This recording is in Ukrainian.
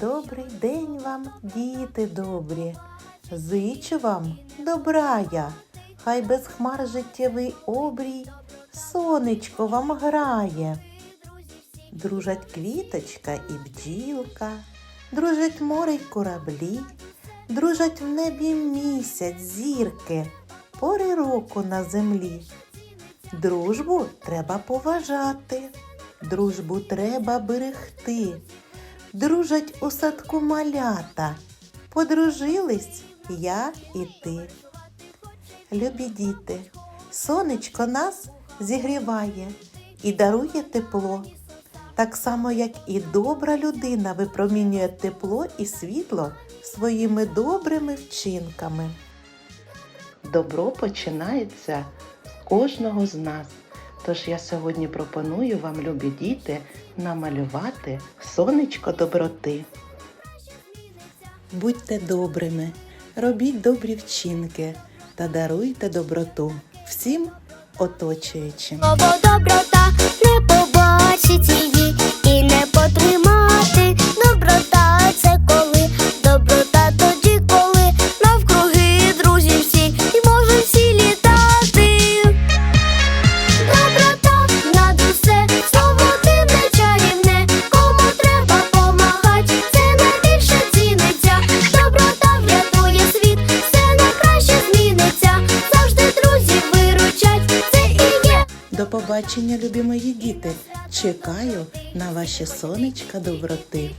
Добрий день вам, діти добрі. Зичу вам добра я, хай без хмар життєвий обрій, сонечко вам грає. Дружать квіточка і бджілка, дружать море й кораблі, дружать в небі місяць, зірки, пори року на землі. Дружбу треба поважати, дружбу треба берегти. Дружать у садку малята, подружились я і ти. Любі діти, сонечко нас зігріває і дарує тепло. Так само, як і добра людина випромінює тепло і світло своїми добрими вчинками. Добро починається з кожного з нас. Тож я сьогодні пропоную вам, любі діти, намалювати сонечко доброти. Будьте добрими, робіть добрі вчинки та даруйте доброту всім оточуючим. Бо доброта не побачить До побачення, любі мої діти! Чекаю на ваші сонечка доброти.